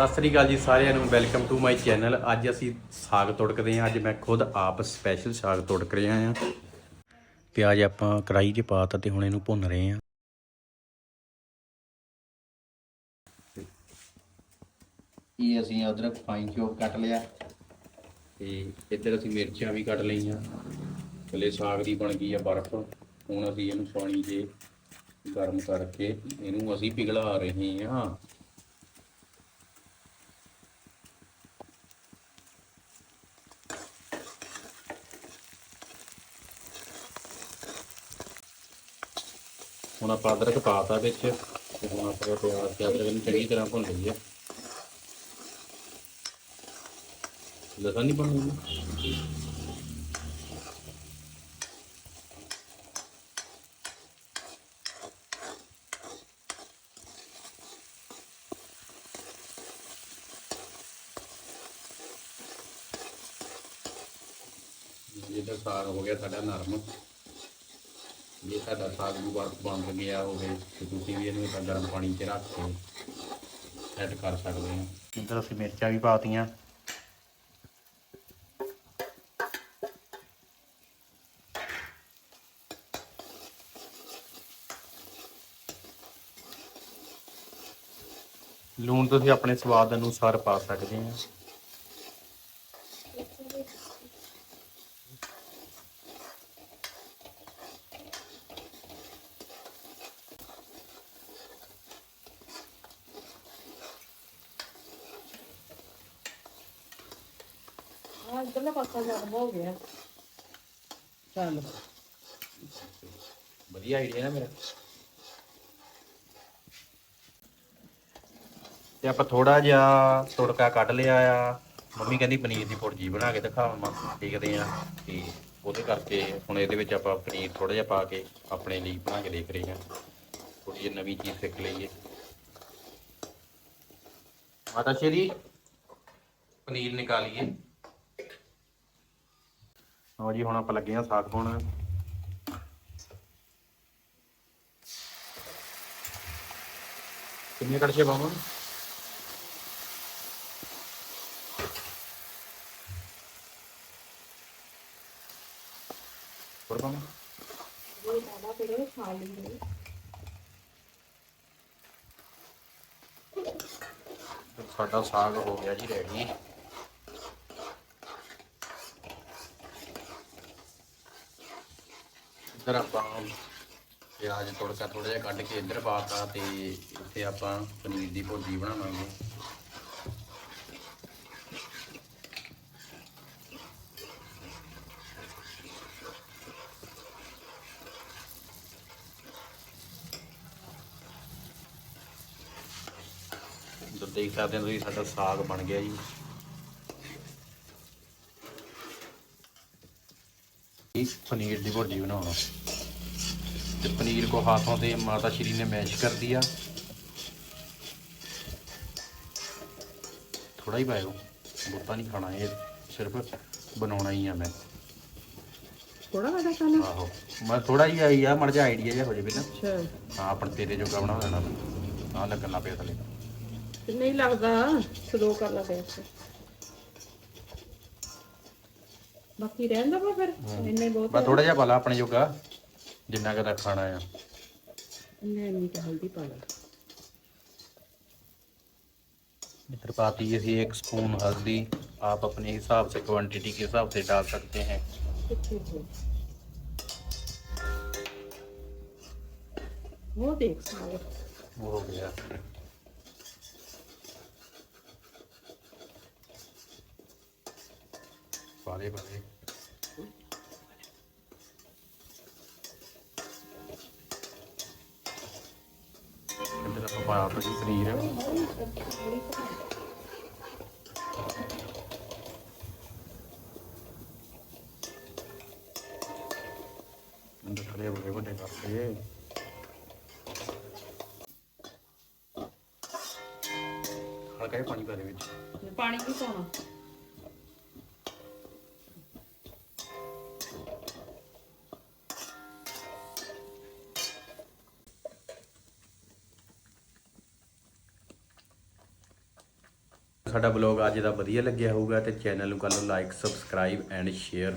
ਸਤਿ ਸ੍ਰੀ ਅਕਾਲ ਜੀ ਸਾਰਿਆਂ ਨੂੰ ਵੈਲਕਮ ਟੂ ਮਾਈ ਚੈਨਲ ਅੱਜ ਅਸੀਂ ਸਾਗ ਤੁੜਕਦੇ ਹਾਂ, ਅੱਜ ਮੈਂ ਖੁਦ ਆਪ ਸਪੈਸ਼ਲ ਸਾਗ ਤੁੜਕ ਰਿਹਾ ਹਾਂ। ਪਿਆਜ਼ ਆਪਾਂ ਕੜਾਈ 'ਚ ਪਾਤਾ ਤੇ ਹੁਣ ਇਹਨੂੰ ਭੁੰਨ ਰਹੇ ਹਾਂ। ਇਹ ਅਸੀਂ ਅਦਰਕ ਫਾਈਨ ਚੋਪ ਕੱਟ ਲਿਆ। ਤੇ ਇੱਧਰ ਅਸੀਂ ਮਿਰਚਾਂ ਵੀ ਕੱਟ ਲਈਆਂ। ਥੱਲੇ ਸਾਗ ਦੀ ਬਣ ਗਈ ਆ ਬਰਫ਼। ਹੁਣ ਅਸੀਂ ਇਹਨੂੰ ਪਾਣੀ 'ਚ ਗਰਮ ਕਰਕੇ ਇਹਨੂੰ ਅਸੀਂ ਪਿਘਲਾ ਰਹੇ ਹਾਂ। ਹੁਣ ਆਪਾਂ ਅਦਰਕ ਪਾਤਾ ਵਿੱਚ ਤੇ ਹੁਣ ਆਪਾਂ ਪਿਆਜ਼ ਤੇ ਅਦਰਕ ਨੂੰ ਚੰਗੀ ਤਰ੍ਹਾਂ ਭੁੰਨ ਲਈਏ। ਲਸਣ ਨਹੀਂ ਪਾਉਣਾ ਇਹਦਾ ਸਾਗ ਹੋ ਗਿਆ ਸਾਡਾ ਨਰਮ। ਜੇ ਸਾਡਾ ਸਾਗ ਵੀ ਬਣ ਬਣ ਗਿਆ ਹੋਵੇ ਤੇ ਤੁਸੀਂ ਵੀ ਇਹਨੂੰ ਤਾਂ ਗਰਮ ਪਾਣੀ 'ਚ ਰੱਖ ਕੇ ਸੈੱਟ ਕਰ ਸਕਦੇ ਹੋ। ਇੱਧਰ ਅਸੀਂ ਮਿਰਚਾਂ ਵੀ ਪਾਤੀਆਂ। ਲੂਣ ਤੁਸੀਂ ਆਪਣੇ ਸਵਾਦ ਅਨੁਸਾਰ ਪਾ ਸਕਦੇ ਹੋ। ਹਾਂ, ਇਧਰਲਾ ਪਾਸਾ ਗਰਮ ਹੋ ਗਿਆ। ਚੱਲ। ਵਧੀਆ ਆਈਡੀਆ ਨਾ ਮੇਰਾ। ਤੇ ਆਪਾਂ ਥੋੜਾ ਜਿਹਾ ਤੁੜਕਾ ਕੱਢ ਲਿਆ ਆ। ਮੰਮੀ ਕਹਿੰਦੀ ਪਨੀਰ ਦੀ ਭੁਰਜੀ ਬਣਾ ਕੇ ਦਿਖਾਵਾਂ ਦੇਖਦੇ ਆ ਤੇ ਉਹਦੇ ਕਰਕੇ ਹੁਣ ਇਹਦੇ ਵਿੱਚ ਆਪਾਂ ਪਨੀਰ ਥੋੜਾ ਜਿਹਾ ਪਾ ਕੇ ਆਪਣੇ ਲਈ ਬਣਾ ਕੇ ਦੇਖ ਰਹੇ ਹਾਂ। ਥੋੜੀ ਜਿਹੀ ਨਵੀਂ ਚੀਜ਼ ਸਿੱਖ ਲਈਏ ਮਾਤਾ ਸ਼ੇਰੀ, ਪਨੀਰ ਨਿਕਾਲੀਏ। ਲਓ ਜੀ, ਹੁਣ ਆਪਾਂ ਲੱਗੇ ਆ ਸਾਗ ਪਾਉਣ। ਕਿੰਨੇ ਕੜਛੇ ਪਾਵਾਂ? ਹੋਰ ਪਾਵਾਂ? ਇਹ ਸਾਡਾ ਫਿਰ ਖਾ ਲਈ ਸਾਡਾ ਸਾਗ ਹੋ ਗਿਆ ਜੀ ਰੈਡੀ ਇੱਧਰ ਆਪਾਂ ਪਿਆਜ਼ ਤੜਕਾ ਥੋੜਾ ਜਿਹਾ ਕੱਢ ਕੇ ਇੱਧਰ ਪਾਤਾ ਤੇ ਇੱਥੇ ਆਪਾਂ ਪਨੀਰ ਦੀ ਭੁਰਜੀ ਬਣਾਵਾਂਗੇ। ਜੋ ਦੇਖ ਸਕਦੇ ਹੋ ਤੁਸੀਂ ਸਾਡਾ ਸਾਗ ਬਣ ਗਿਆ ਜੀ। ਕਿ ਪਨੀਰ ਦੀ ਭੁਰਜੀ ਬਣਾਉਣਾ। ਤੇ ਪਨੀਰ ਕੋ ਹਾਥੋਂ ਤੇ ਮਾਤਾ ਸ਼੍ਰੀ ਨੇ ਮੈਸ਼ ਕਰ ਦਿਆ ਥੋੜਾ ਹੀ ਪਾਇਓ। ਬਹੁਤਾ ਨਹੀਂ ਖਾਣਾ ਇਹ ਸਿਰਫ ਬਣਾਉਣਾ ਹੀ ਆ ਮੈਂ। ਥੋੜਾ ਵਾਦਾ ਖਾਣਾ? ਆਹੋ ਮੈਂ ਥੋੜਾ ਹੀ ਆਈ ਆ ਮੜ ਜਾ ਆਈਡੀਆ ਜਿਹਾ ਹੋ ਜਾਵੇ ਨਾ। ਅੱਛਾ। ਹਾਂ ਆਪਣ ਤੇਰੇ ਜੋਗਾ ਬਣਾ ਲੈਣਾ। ਆ ਲੱਗਣ ਪਿਆ ਥੱਲੇ। ਨਹੀਂ ਲੱਗਦਾ ਸਲੋ ਕਰ ਪਿਆ ਬਾਕੀ ਰਹਿਣ ਦਵਾ ਫਿਰ ਇੰਨੇ ਬਹੁਤ ਬਸ ਥੋੜਾ ਜਿਹਾ ਪਾ ਲਾ ਆਪਣੇ ਜੋਗਾ ਜਿੰਨਾ ਕੁ ਦਾ ਖਾਣਾ ਆ ਇੰਨੇ ਇੰਨੀ ਤਾਂ ਹਲਦੀ ਪਾ ਲਾ इधर पाती है ये एक स्पून हल्दी आप अपने हिसाब से क्वांटिटी के हिसाब से डाल सकते हैं ਕਿੱਥੇ ਹੋ ਉਹ ਦੇਖ ਸਾਗ वो हो गया ਪਾਲੇ ਪਾਲੇ ਇੱਧਰ ਆਪਾਂ ਪਾਇਆ ਤੁਸੀਂ ਪਨੀਰ। ਅੰਦਰ ਖੜੇ ਬੜੇ ਵੱਡੇ ਕਰਕੇ। ਹਲਕਾ ਜਿਹਾ ਪਾਣੀ ਪਾ ਦੇ ਵਿੱਚ। ਪਾਣੀ ਵੀ ਪਾਉਣਾ? ਸਾਡਾ ਬਲੌਗ ਅੱਜ ਦਾ ਵਧੀਆ ਲੱਗਿਆ ਹੋਊਗਾ ਤੇ ਚੈਨਲ ਨੂੰ ਕਰ ਲਓ ਲਾਈਕ, ਸਬਸਕ੍ਰਾਈਬ ਐਂਡ ਸ਼ੇਅਰ।